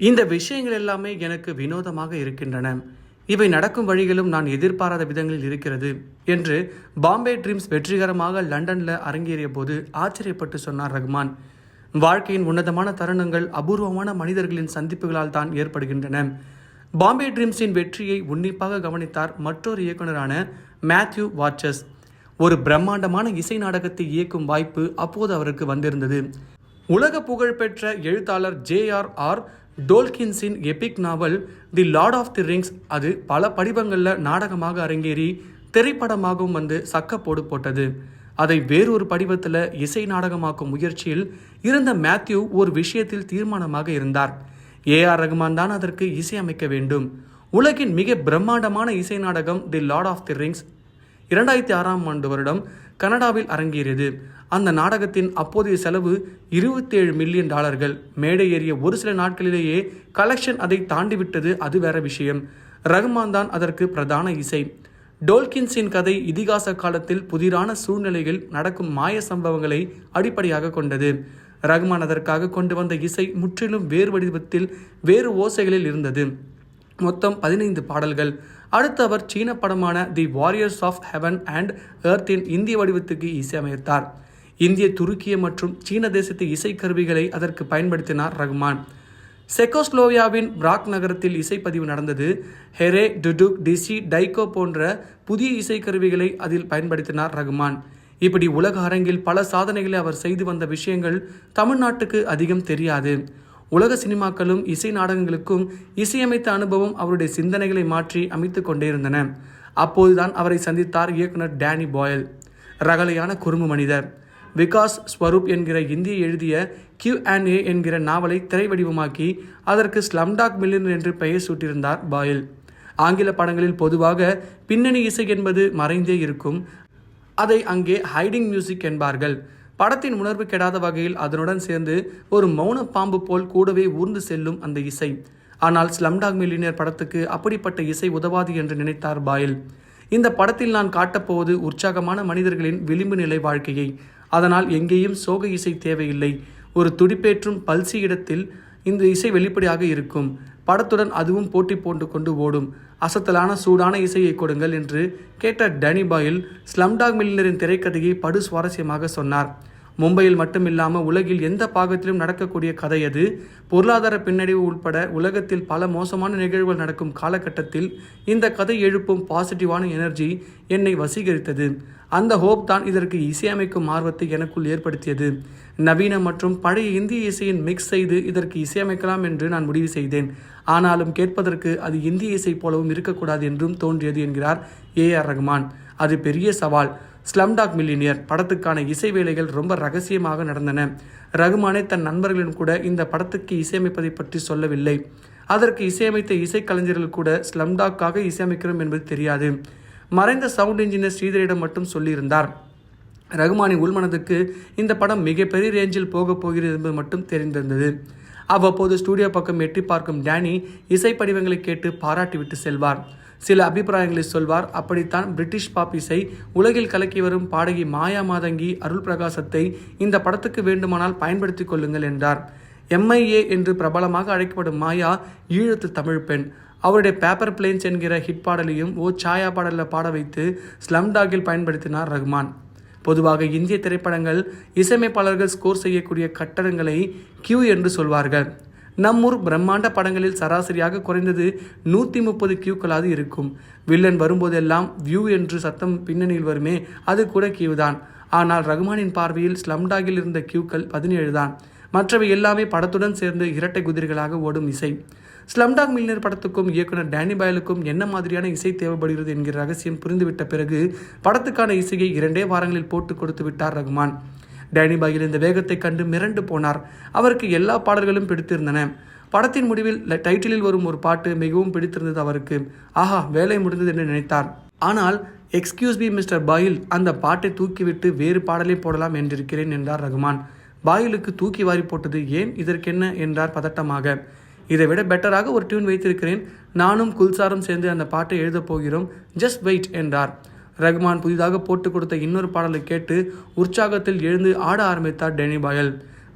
இந்த விஷயங்கள் எல்லாமே எனக்கு வினோதமாக இருக்கின்றன. இவை நடக்கும் வழிகளும் நான் எதிர்பாராத விதங்களில் இருக்கிறது என்று பாம்பே ட்ரீம்ஸ் வெற்றிகரமாக லண்டனில் அரங்கேறிய போது ஆச்சரியப்பட்டு சொன்னார் ரஹ்மான். வாழ்க்கையின் உன்னதமான தருணங்கள் அபூர்வமான மனிதர்களின் சந்திப்புகளால் தான் ஏற்படுகின்றன. பாம்பே ட்ரீம்ஸின் வெற்றியை உன்னிப்பாக கவனித்தார் மற்றொரு இயக்குனரான மேத்யூ வாட்சஸ். ஒரு பிரம்மாண்டமான இசை நாடகத்தை இயக்கும் வாய்ப்பு அப்போது அவருக்கு வந்திருந்தது. உலக புகழ்பெற்ற எழுத்தாளர் J R R டோல்கின்ஸின் epic novel the lord of the rings அது பல படிவங்களில் நாடகமாக அரங்கேறி திரைப்படமாகவும் வந்து சக்கப்போடு போட்டது. அதை வேறொரு படிவத்தில் இசை நாடகமாக்கும் முயற்சியில் இருந்த மேத்யூ ஒரு விஷயத்தில் தீர்மானமாக இருந்தார். ஏ ஆர் ரகுமான் தான் அதற்கு இசையமைக்க வேண்டும். உலகின் மிக பிரம்மாண்டமான இசை நாடகம் the Lord of the Rings இரண்டாயிரத்தி ஆறாம் ஆண்டு வருடம் கனடாவில் அரங்கேறியது. அந்த நாடகத்தின் அப்போதைய செலவு 27 மில்லியன் டாலர்கள். மேடை ஏறிய ஒரு சில நாட்களிலேயே கலெக்ஷன் அதை தாண்டிவிட்டது அது வேற விஷயம். ரகுமான் தான் அதற்கு பிரதான இசை. டோல்கின்ஸின் கதை இதிகாச காலத்தில் புதிரான சூழ்நிலையில் நடக்கும் மாய சம்பவங்களை அடிப்படையாக கொண்டது. ரகுமான் அதற்காக கொண்டு வந்த இசை முற்றிலும் வேறு வடிவத்தில் வேறு ஓசைகளில் இருந்தது. மொத்தம் பதினைந்து பாடல்கள். அடுத்து அவர் சீன படமான the Warriors of Heaven and எர்த்தின் இந்திய வடிவத்துக்கு இசையமைத்தார் இந்திய துருக்கிய மற்றும் சீன தேசத்து இசைக்கருவிகளை அதற்கு பயன்படுத்தினார் ரஹ்மான் செக்கோஸ்லோவியாவின் பிராக் நகரத்தில் இசைப்பதிவு நடந்தது. ஹெரே டுடுக் டிசி டைகோ போன்ற புதிய இசைக்கருவிகளை அதில் பயன்படுத்தினார் ரகுமான். இப்படி உலக அரங்கில் பல சாதனைகளை அவர் செய்து வந்த விஷயங்கள் தமிழ்நாட்டுக்கு அதிகம் தெரியாது. உலக சினிமாக்களும் இசை நாடகங்களுக்கும் இசையமைத்த அனுபவம் அவருடைய சிந்தனைகளை மாற்றி அமைத்து கொண்டே இருந்தன. அப்போதுதான் அவரை சந்தித்தார் இயக்குனர் டேனி பாயல். ரகலையான குறும்பு மனிதர். விகாஸ் ஸ்வரூப் என்கிற இந்திய எழுதிய கியூ அண்ட் ஏ என்கிற நாவலை திரை வடிவமாக்கி அதற்கு ஸ்லம்டாக் மில்லியனர் என்று பெயர் சூட்டியிருந்தார் பாயில். ஆங்கில படங்களில் பொதுவாக பின்னணி இசை என்பது மறைந்தே இருக்கும். அதை அங்கே ஹைடிங் மியூசிக் என்பார்கள். படத்தின் உணர்வு கெடாத வகையில் அதனுடன் சேர்ந்து ஒரு மௌன பாம்பு போல் கூடவே ஊர்ந்து செல்லும் அந்த இசை. ஆனால் ஸ்லம்டாக் மில்லினியர் படத்துக்கு அப்படிப்பட்ட இசை உதவாது என்று நினைத்தார் பாயில். இந்த படத்தில் நான் காட்டப்போவது உற்சாகமான மனிதர்களின் விளிம்பு நிலை வாழ்க்கையை அதனால் எங்கேயும் சோக இசை தேவையில்லை. ஒரு துடிப்பேற்றும் பல்சி இடத்தில் இந்த இசை வெளிப்படையாக இருக்கும். படத்துடன் அதுவும் போட்டி போட்டு கொண்டு ஓடும். அசத்தலான சூடான இசையை கொடுங்கள் என்று கேட்ட டனி பாயில் ஸ்லம்டாக் மில்லினரின் திரைக்கதையை படு சுவாரஸ்யமாக சொன்னார். மும்பையில் மட்டுமில்லாமல் உலகில் எந்த பாகத்திலும் நடக்கக்கூடிய கதை அது பொருளாதார பின்னடைவு உட்பட உலகத்தில் பல மோசமான நிகழ்வுகள் நடக்கும் காலகட்டத்தில் இந்த கதை எழுப்பும் பாசிட்டிவான எனர்ஜி என்னை வசீகரித்தது. அந்த ஹோப் தான் இதற்கு இசையமைக்கும் ஆர்வத்தை எனக்குள் ஏற்படுத்தியது. நவீன மற்றும் பழைய இந்திய இசையின் மிக்ஸ் செய்து இதற்கு இசையமைக்கலாம் என்று நான் முடிவு செய்தேன். ஆனாலும் கேட்பதற்கு அது இந்திய இசை போலவும் இருக்கக்கூடாது என்றும் தோன்றியது என்கிறார் ஏ ஆர் ரஹ்மான் அது பெரிய சவால். ஸ்லம்டாக் மில்லினியர் படத்துக்கான இசை வேலைகள் ரொம்ப ரகசியமாக நடந்தன. ரகுமானே தன் நண்பர்களிடம் கூட இந்த படத்துக்கு இசையமைப்பதை பற்றி சொல்லவில்லை. அதற்கு இசையமைத்த இசைக்கலைஞர்கள் கூட ஸ்லம்டாக்காக இசையமைக்கிறோம் என்பது தெரியாது. மறைந்த சவுண்ட் இன்ஜினியர் ஸ்ரீதரிடம் மட்டும் சொல்லியிருந்தார். ரகுமானின் உள்மனதுக்கு இந்த படம் மிகப்பெரிய ரேஞ்சில் போகப் போகிறது என்பது மட்டும் தெரிந்திருந்தது. அவ்வப்போது ஸ்டூடியோ பக்கம் எட்டி பார்க்கும் டேனி இசை படிவங்களை கேட்டு பாராட்டிவிட்டு செல்வார். சில அபிப்பிராயங்களை சொல்வார். அப்படித்தான் பிரிட்டிஷ் பாப்பிஸை உலகில் கலக்கி வரும் பாடகி மாயா மாதங்கி அருள் பிரகாசத்தை இந்த படத்துக்கு வேண்டுமானால் பயன்படுத்திக் கொள்ளுங்கள் என்றார். எம்ஐஏ என்று பிரபலமாக அழைக்கப்படும் மாயா ஈழத்து தமிழ் பெண். அவருடைய பேப்பர் பிளேன்ஸ் என்கிற ஹிட் பாடலையும் ஓ சாயா பாடலில் பாட வைத்து ஸ்லம்டாகில் பயன்படுத்தினார் ரஹ்மான் பொதுவாக இந்திய திரைப்படங்கள் இசையமைப்பாளர்கள் ஸ்கோர் செய்யக்கூடிய கட்டடங்களை கியூ என்று சொல்வார்கள். நம்மூர் பிரம்மாண்ட படங்களில் சராசரியாக குறைந்தது நூற்றி முப்பது கியூக்களாவது இருக்கும். வில்லன் வரும்போதெல்லாம் வியூ என்று சத்தம் பின்னணியில் வருமே அது கூட கியூ தான். ஆனால் ரகுமானின் பார்வையில் ஸ்லம்டாகில் இருந்த கியூக்கள் பதினேழு தான். மற்றவை எல்லாமே படத்துடன் சேர்ந்து இரட்டை குதிரைகளாக ஓடும் இசை. ஸ்லம்டாக் மில்லினர் படத்துக்கும் இயக்குனர் டேனி பாயலுக்கும் என்ன மாதிரியான இசை தேவைப்படுகிறது என்கிற ரகசியம் புரிந்துவிட்ட பிறகு படத்துக்கான இசையை இரண்டே வாரங்களில் போட்டு கொடுத்து விட்டார் ரகுமான். டேனி பாயில் இந்த வேகத்தை கண்டு மிரண்டு போனார். அவருக்கு எல்லா பாடல்களும் பிடித்திருந்தன. படத்தின் முடிவில் டைட்டிலில் வரும் ஒரு பாட்டு மிகவும் பிடித்திருந்தது அவருக்கு. ஆஹா வேலை முடிந்தது என்று நினைத்தார். ஆனால் எக்ஸ்கியூஸ் பி மிஸ்டர் பாயில் அந்த பாட்டை தூக்கிவிட்டு வேறு பாடலை போடலாம் என்றிருக்கிறேன் என்றார் ரகுமான். பாயிலுக்கு தூக்கி வாரி போட்டது ஏன் இதற்கென்ன? என்றார் பதட்டமாக. இதை விட பெட்டராக ஒரு டியூன் வைத்திருக்கிறேன். நானும் குல்சாரும் சேர்ந்து அந்த பாட்டை எழுதப் போகிறோம். ஜஸ்ட் வெயிட் என்றார். ரகுமான் புதிதாக போட்டு கொடுத்த இன்னொரு பாடலை கேட்டு உற்சாகத்தில் எழுந்து ஆட ஆரம்பித்தார் டெனி பாயல்.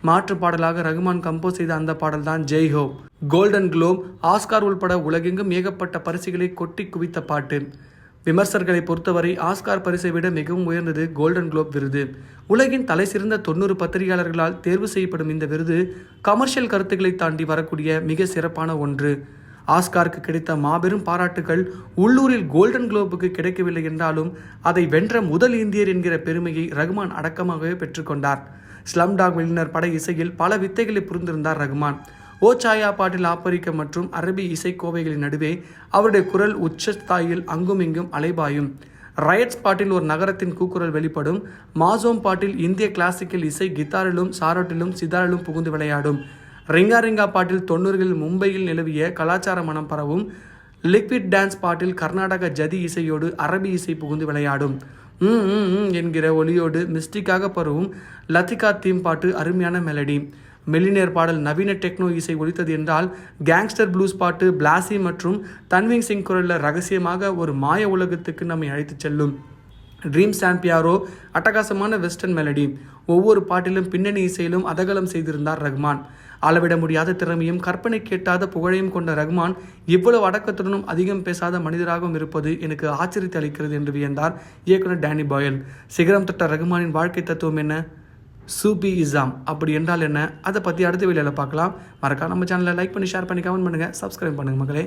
மாற்று பாடலாக ரகுமான் கம்போஸ் செய்த அந்த பாடல் தான் Jai Ho golden Globe Oscar உள்பட உலகெங்கும் ஏகப்பட்ட பரிசுகளை கொட்டி குவித்த பாட்டு. விமர்சகர்களை பொறுத்தவரை ஆஸ்கார் பரிசை விட மிகவும் உயர்ந்தது கோல்டன் குளோப் விருது. உலகின் தலைசிறந்த தொண்ணூறு பத்திரிகையாளர்களால் தேர்வு செய்யப்படும் இந்த விருது கமர்ஷியல் கருத்துக்களை தாண்டி வரக்கூடிய மிக சிறப்பான ஒன்று. ஆஸ்காருக்கு கிடைத்த மாபெரும் பாராட்டுகள் உள்ளூரில் கோல்டன் குளோபுக்கு கிடைக்கவில்லை என்றாலும் அதை வென்ற முதல் இந்தியர் என்கிற பெருமையை ரகுமான் அடக்கமாகவே பெற்றுக்கொண்டார் ஸ்லம்டாக் வில்லினர் பட இசையில் பல வித்தைகளை புரிந்திருந்தார் ரகுமான். ஓ சாயா பாட்டில் ஆப்பரிக்க மற்றும் அரபி இசைக்கோவைகளின் நடுவே அவருடைய குரல் உச்சஸ்தாயில் அங்கும் இங்கும் அலைபாயும். ரயட்ஸ் பாட்டில் ஒரு நகரத்தின் கூக்குரல் வெளிப்படும். மாசோம் பாட்டில் இந்திய கிளாசிக்கல் இசை கித்தாரிலும் சாரோட்டிலும் சிதாரிலும் புகுந்து விளையாடும். ரிங்கா ரிங்கா பாட்டில் தொண்ணூறுகளில் மும்பையில் நிலவிய கலாச்சார மனம் பரவும் லிக்விட் டான்ஸ் பாட்டில் கர்நாடக ஜதி இசையோடு அரபி இசை புகுந்து விளையாடும். என்கிற ஒலியோடு மிஸ்டிக்காக பரவும் லத்திகா தீம் பாட்டு அருமையான மெலடி மெல்லினேர் பாடல் நவீன டெக்னோ இசை ஒலித்தது என்றால் கேங்ஸ்டர் ப்ளூஸ் பாட்டு பிளாசி மற்றும் தன்விங் சிங் குரலில் ரகசியமாக ஒரு மாய உலகத்துக்கு நம்மை அழைத்துச் செல்லும். ட்ரீம் சாம்பியாரோ அட்டகாசமான வெஸ்டர்ன் மெலடி ஒவ்வொரு பாட்டிலும் பின்னணி இசையிலும் அதகலம் செய்திருந்தார் ரஹ்மான். அளவிட முடியாத திறமையும் கற்பனை கேட்டாத புகழையும் கொண்ட ரஹ்மான் இவ்வளவு அடக்கத்துடனும் அதிகம் பேசாத மனிதராகவும் இருப்பது எனக்கு ஆச்சரியத்தை அளிக்கிறது என்று வியந்தார் இயக்குனர் டேனி பாயல் சிகரம் தொட்ட ரஹ்மானின் வாழ்க்கை தத்துவம் என்ன? சூபி இசாம் அப்படி என்றால் என்ன? அதை பற்றி அடுத்த வீடியோவில் பார்க்கலாம். மறக்காம நம்ம சேனலை லைக் பண்ணி ஷேர் பண்ணி கமெண்ட் பண்ணுங்கள் சப்ஸ்கிரைப் பண்ணுங்கள் மக்களே.